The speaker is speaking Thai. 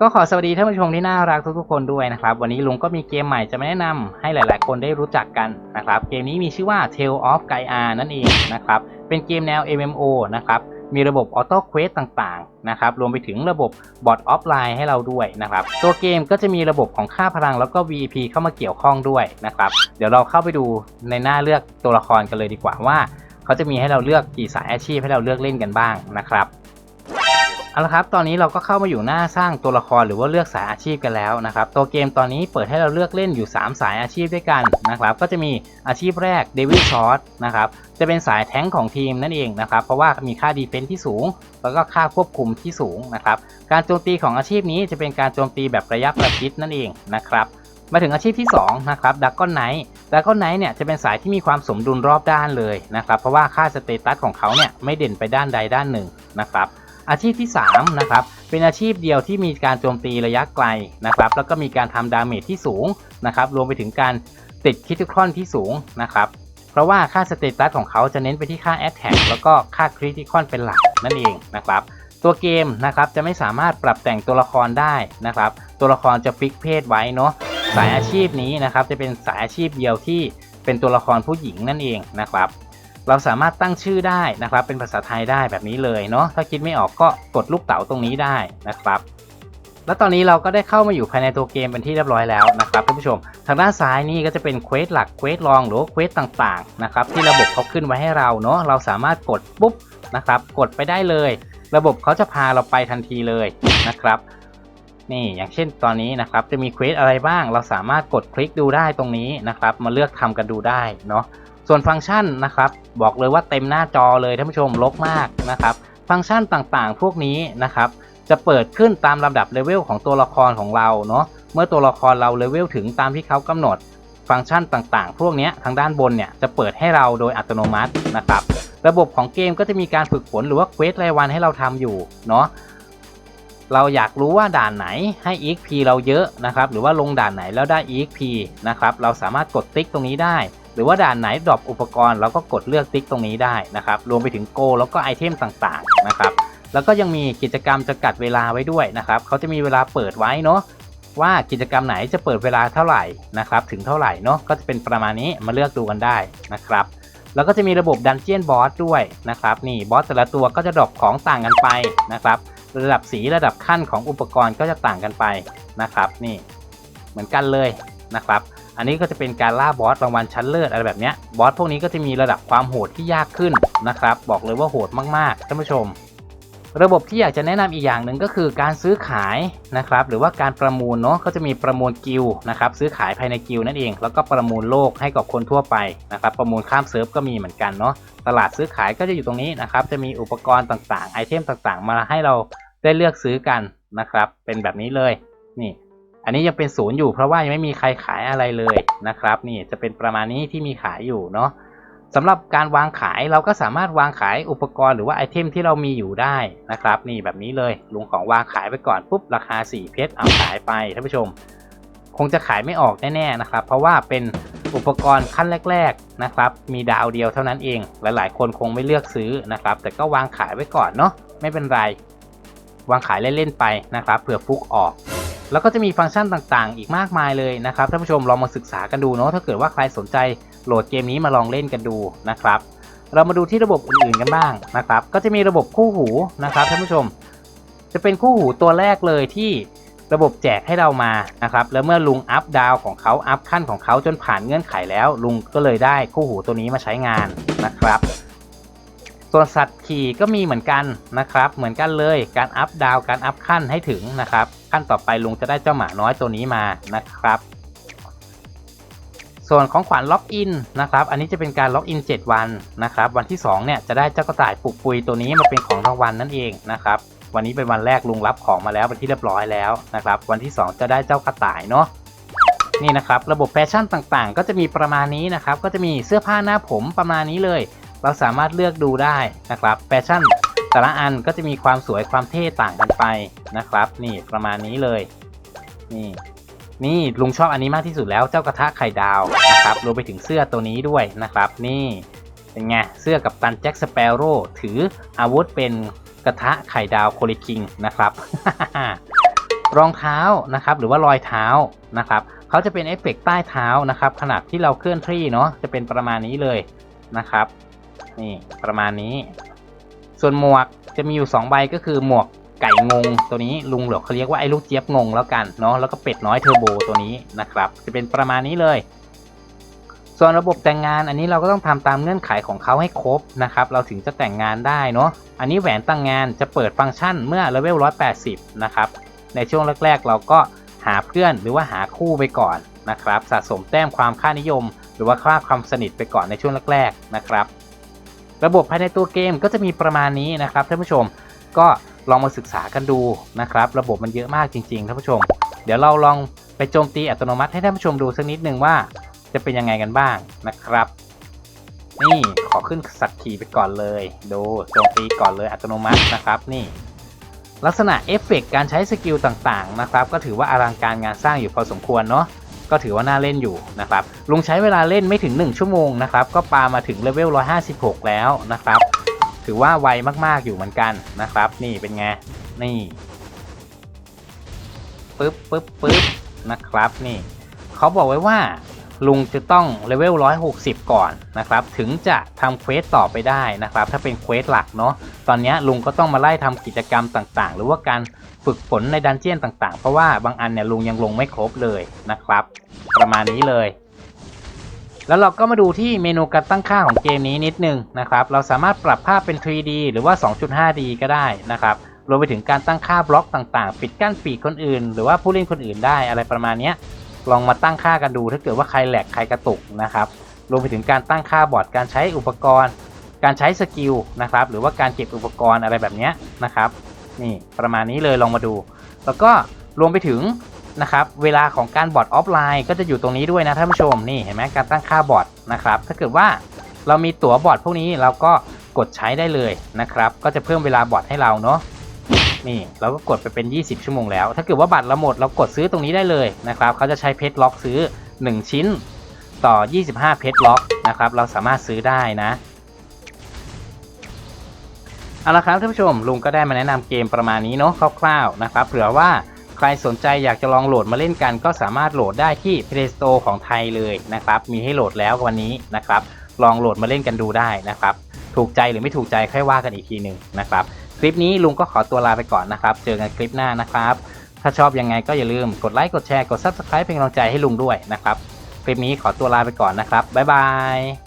ก็ขอสวัสดีท่านผู้ชมที่น่ารักทุกๆคนด้วยนะครับ วันนี้ลุงก็มีเกมใหม่จะมาแนะนำให้หลาย ๆ คนได้รู้จักกันนะครับ เกมนี้มีชื่อว่า Tale of Gaia นั่นเองนะครับ เป็นเกมแนว MMO นะครับ มีระบบออโต้เควสต่าง ๆ นะครับ รวมไปถึงระบบบอทออฟไลน์ให้เราด้วยนะครับ ตัวเกมก็จะมีระบบของค่าพลังแล้วก็ VP เข้ามาเกี่ยวข้องด้วยนะครับ เดี๋ยวเราเข้าไปดูในหน้าเลือกตัวละครกันเลยดีกว่าว่า เขาจะมีให้เราเลือกกี่สายอาชีพให้เราเลือกเล่นกันบ้างนะครับ เอาละครับตอนนี้เราก็เข้ามาอยู่หน้าสร้างตัวละครหรือว่าเลือกสายอาชีพกันแล้วนะครับตัวเกมตอนนี้เปิดให้เราเลือกเล่นอยู่ 3 สายอาชีพด้วยกันนะครับก็จะมีอาชีพแรก Devil Shot นะครับจะเป็นสายแท้งของทีมนั่นเองนะครับเพราะว่ามีค่าดีเฟนที่สูง แล้วก็ค่าควบคุมที่สูงนะครับการโจมตีของอาชีพนี้จะเป็นการโจมตีแบบระยะประชิดนั่นเองนะครับมาถึงอาชีพที่2นะครับดักก้อนไนท์ดักก้อนไนท์เนี่ยจะเป็นสายที่มีความสมดุลรอบด้านเลยนะครับเพราะว่าค่าสเตตัสของเขาเนี่ยไม่เด่นไปด้านใดด้านหนึ่งนะครับ อาชีพที่3นะครับเป็นอาชีพเดียวที่มีการโจมตีระยะไกลนะครับแล้วก็มีการทำดาเมจที่สูงนะครับรวมไปถึงการติดคิทิคอนที่สูงนะครับเพราะว่าค่าสเตตัสของเขาจะเน้นไปที่ค่าแอ t แทกแล้วก็ค่าคริติคอนเป็นหลักนั่นเองนะครับตัวเกมนะครับจะไม่สามารถปรับแต่งตัวละครได้นะครับตัวละครจะฟิกเพศไว้เนาะสายอาชีพนี้นะครับจะเป็นสายอาชีพเดียวที่เป็นตัวละครผู้หญิงนั่นเองนะครับ เราสามารถตั้งชื่อได้นะครับ เป็นภาษาไทยได้แบบนี้เลยเนาะถ้าคิดไม่ออกก็กดลูกเต๋าตรงนี้ได้นะครับ แล้วตอนนี้เราก็ได้เข้ามาอยู่ภายในตัวเกมเป็นที่เรียบร้อยแล้วนะครับท่านผู้ชม ทางด้านซ้ายนี่ก็จะเป็นเควสหลักเควสรองหรือเควสต่างๆนะครับที่ระบบเขาขึ้นไว้ให้เราเนาะเราสามารถกดปุ๊บนะครับ กดไปได้เลย ระบบเขาจะพาเราไปทันทีเลยนะครับนี่อย่างเช่นตอนนี้นะครับจะมีเควสอะไรบ้าง เราสามารถกดคลิกดูได้ตรงนี้นะครับ มาเลือกทำกันดูได้เนาะ ส่วนฟังก์ชันนะครับ บอกเลยว่าเต็มหน้าจอเลยท่านผู้ชมลกมากนะครับ ฟังก์ชันต่างๆ พวกนี้นะครับ จะเปิดขึ้นตามลำดับเลเวลของตัวละครของเราเนาะเมื่อตัวละครเราเลเวลถึงตามที่เขากำหนด ฟังก์ชันต่างๆ พวกนี้ทางด้านบนเนี่ยจะเปิดให้เราโดยอัตโนมัตินะครับ ระบบของเกมก็จะมีการฝึกฝนหรือว่าเควสรายวันให้เราทำอยู่เนาะเราอยากรู้ว่าด่านไหนให้ EXP เราเยอะนะครับ หรือว่าลงด่านไหนแล้วได้ EXP นะครับ เราสามารถกดติ๊กตรงนี้ได้ หรือว่าด่านไหนดรอปอุปกรณ์เราก็กดเลือกติ๊กตรงนี้ได้นะครับ รวมไปถึงโกแล้วก็ไอเทมต่างๆนะครับ แล้วก็ยังมีกิจกรรมจำกัดเวลาไว้ด้วยนะครับเขาจะมีเวลาเปิดไว้เนาะว่ากิจกรรมไหนจะเปิดเวลาเท่าไหร่นะครับ ถึงเท่าไหร่เนาะก็จะเป็นประมาณนี้มาเลือกดูกันได้นะครับแล้วก็จะมีระบบดันเจียนบอสด้วยนะครับนี่บอสแต่ละตัวก็จะดรอปของต่างกันไปนะครับ ระดับสีระดับขั้นของอุปกรณ์ก็จะต่างกันไปนะครับ นี่เหมือนกันเลยนะครับ อันนี้ก็จะเป็นการล่าบอสรางวัลชั้นเลิศอะไรแบบเนี้ยบอสพวกนี้ก็จะมีระดับความโหดที่ยากขึ้นนะครับ บอกเลยว่าโหดมากๆท่านผู้ชม ระบบที่อยากจะแนะนำอีกอย่างหนึ่งก็คือการซื้อขายนะครับ หรือว่าการประมูลเนาะก็จะมีประมูลกิลด์นะครับ ซื้อขายภายในกิลด์นั่นเอง แล้วก็ประมูลโลกให้กับคนทั่วไปนะครับ ประมูลข้ามเซิร์ฟก็มีเหมือนกันเนาะตลาดซื้อขายก็จะอยู่ตรงนี้นะครับ จะมีอุปกรณ์ต่างๆ ไอเทมต่างๆ มาให้เราได้เลือกซื้อกันนะครับ เป็นแบบนี้เลยนี่ อันนี้ยังเป็นศูนย์อยู่เพราะว่ายังไม่มีใครขายอะไรเลยนะครับนี่จะเป็นประมาณนี้ที่มีขายอยู่เนาะสำหรับการวางขายเราก็สามารถวางขายอุปกรณ์หรือว่าไอเทมที่เรามีอยู่ได้นะครับ นี่แบบนี้เลยลุงของวางขายไปก่อนปุ๊บราคา 4 เพชรเอาขายไปท่านผู้ชม คงจะขายไม่ออกแน่ๆนะครับ เพราะว่าเป็นอุปกรณ์ขั้นแรก ๆนะครับ มีดาวเดียวเท่านั้นเอง หลายๆ คนคงไม่เลือกซื้อนะครับ แต่ก็วางขายไว้ก่อนเนาะไม่เป็นไร วางขายเล่นๆไปนะครับเผื่อฟุกออก แล้วก็จะมีฟังก์ชันต่างๆ อีกมากมายเลยนะครับท่านผู้ชมลองมาศึกษากันดูเนาะถ้าเกิดว่าใครสนใจโหลดเกมนี้มาลองเล่นกันดูนะครับ เรามาดูที่ระบบอื่นๆกันบ้างนะครับ ก็จะมีระบบคู่หูนะครับท่านผู้ชม จะเป็นคู่หูตัวแรกเลยที่ระบบแจกให้เรามานะครับ แล้วเมื่อลุงอัพดาวของเขาอัพขั้นของเขาจนผ่านเงื่อนไขแล้ว ลุงก็เลยได้คู่หูตัวนี้มาใช้งานนะครับ ส่วนสัตว์ขี่ก็มีเหมือนกันนะครับ เหมือนกันเลยการอัพดาวการอัพขั้นให้ถึงนะครับ ขั้นต่อไปลุงจะได้เจ้าหมาน้อยตัวนี้มานะครับ ส่วนของขวัญล็อกอินนะครับ อันนี้จะเป็นการล็อกอิน 7 วันนะครับ วันที่2เนี่ยจะได้เจ้ากระต่ายปลุกปุยตัวนี้มาเป็นของรางวัลนั่นเองนะครับ วันนี้เป็นวันแรกลุงรับของมาแล้วเป็นที่เรียบร้อยแล้วนะครับ วันที่ 2 จะได้เจ้ากระต่ายเนาะนี่นะครับระบบแฟชั่นต่างๆ ก็จะมีประมาณนี้นะครับ ก็จะมีเสื้อผ้าหน้าผมประมาณนี้เลย เราสามารถเลือกดูได้นะครับแฟชั่น แต่ละอันก็จะมีความสวยความเท่ต่างกันไปนะครับ นี่ประมาณนี้เลย นี่ นี่ลุงชอบอันนี้มากที่สุดแล้วเจ้ากระทะไข่ดาวนะครับรวมไปถึงเสื้อตัวนี้ด้วยนะครับ นี่เป็นไงเสื้อกับตันแจ็คสเปโร่ถืออาวุธเป็นกระทะไข่ดาวโคลิคิงนะครับ รองเท้านะครับหรือว่ารอยเท้านะครับเขาจะเป็นเอฟเฟกต์ใต้เท้านะครับขนาดที่เราเคลื่อนที่เนาะจะเป็นประมาณนี้เลยนะครับ นี่ประมาณนี้ ส่วนหมวกจะมีอยู่ 2 ใบก็คือหมวกไก่งงตัวนี้ลุงเหลือเขาเรียกว่าไอ้ลูกเจี๊ยบงงแล้วกันเนาะแล้วก็เป็ดน้อยเทอร์โบตัวนี้นะครับ จะเป็นประมาณนี้เลย ส่วนระบบแต่งงานอันนี้เราก็ต้องทำตามเงื่อนไขของเขาให้ครบนะครับ เราถึงจะแต่งงานได้เนาะอันนี้แหวนตั้งงานจะเปิดฟังก์ชันเมื่อเลเวล180 นะครับ ในช่วงแรก ๆ เราก็หาเพื่อนหรือว่าหาคู่ไปก่อนนะครับ สะสมแต้มความค่านิยม หรือว่าค่าความสนิทไปก่อนในช่วงแรกๆนะครับ ระบบภายในตัวเกมก็จะมีประมาณนี้นะครับท่านผู้ชมก็ลองมาศึกษากันดูนะครับ ระบบมันเยอะมากจริงๆท่านผู้ชม เดี๋ยวเราลองไปโจมตีอัตโนมัติให้ท่านผู้ชมดูสักนิดหนึ่งว่าจะเป็นยังไงกันบ้างนะครับ นี่ขอขึ้นสักขีไปก่อนเลย ดูโจมตีก่อนเลยอัตโนมัตินะครับนี่ลักษณะเอฟเฟกต์การใช้สกิลต่างๆนะครับ ก็ถือว่าอลังการงานสร้างอยู่พอสมควรเนาะ ก็ถือว่าน่าเล่นอยู่นะครับลุงใช้เวลาเล่นไม่ถึง 1 ชั่วโมงนะครับก็ปามาถึงเลเวล 156 แล้วนะครับ ถือว่าไวมากๆอยู่เหมือนกันนะครับ นี่เป็นไงนี่ปึ๊บปึ๊บปึ๊บนะครับนี่เขาบอกไว้ว่า ลุงจะต้องเลเวล 160 ก่อนนะครับ ถึงจะทำเควสต่อไปได้นะครับ ถ้าเป็นเควสหลักเนาะ ตอนนี้ลุงก็ต้องมาไล่ทำกิจกรรมต่างๆ หรือว่าการฝึกฝนในดันเจียนต่างๆ เพราะว่าบางอันเนี่ยลุงยังลงไม่ครบเลยนะครับ ประมาณนี้เลย แล้วเราก็มาดูที่เมนูการตั้งค่าของเกมนี้นิดนึงนะครับ เราสามารถปรับภาพเป็น 3D หรือว่า 2.5D ก็ได้นะครับรวมไปถึงการตั้งค่าบล็อกต่างๆ ปิดกั้นปีกคนอื่น หรือว่าผู้เล่นคนอื่นได้อะไรประมาณเนี้ย ลองมาตั้งค่ากันดู ถ้าเกิดว่าใครแหลกใครกระตุกนะครับรวมไปถึงการตั้งค่าบอร์ดการใช้อุปกรณ์ การใช้สกิลนะครับหรือว่าการเก็บอุปกรณ์อะไรแบบนี้นะครับนี่ประมาณนี้เลยลองมาดู แล้วก็รวมไปถึงนะครับเวลาของการบอร์ดออฟไลน์ก็จะอยู่ตรงนี้ด้วยนะท่านผู้ชมนี่เห็นไหมการตั้งค่าบอร์ดนะครับถ้าเกิดว่าเรามีตั๋วบอร์ดพวกนี้เราก็กดใช้ได้เลยนะครับ ก็จะเพิ่มเวลาบอร์ดให้เราเนาะ นี่เราก็กดไปเป็น 20 ชั่วโมงแล้ว ถ้าเกิดว่าบัตรเราหมดเรากดซื้อตรงนี้ได้เลยนะครับเขาจะใช้เพชรล็อกซื้อ 1 ชิ้นต่อ 25 เพชรล็อกนะครับเราสามารถซื้อได้นะเอาละครับท่านผู้ชมลุงก็ได้มาแนะนำเกมประมาณนี้เนาะคร่าวๆนะครับเผื่อว่าใครสนใจอยากจะลองโหลดมาเล่นกัน ก็สามารถโหลดได้ที่ Play Store ของไทยเลยนะครับมีให้โหลดแล้ววันนี้นะครับลองโหลดมาเล่นกันดูได้นะครับถูกใจหรือไม่ถูกใจค่อยว่ากันอีกทีหนึ่งนะครับ คลิปนี้ลุงก็ขอตัวลาไปก่อนนะครับ เจอกันคลิปหน้านะครับ ถ้าชอบยังไงก็อย่าลืมกดไลค์กดแชร์กด Subscribe เป็นกำลังใจให้ลุงด้วยนะครับ คลิปนี้ขอตัวลาไปก่อนนะครับบ๊ายบาย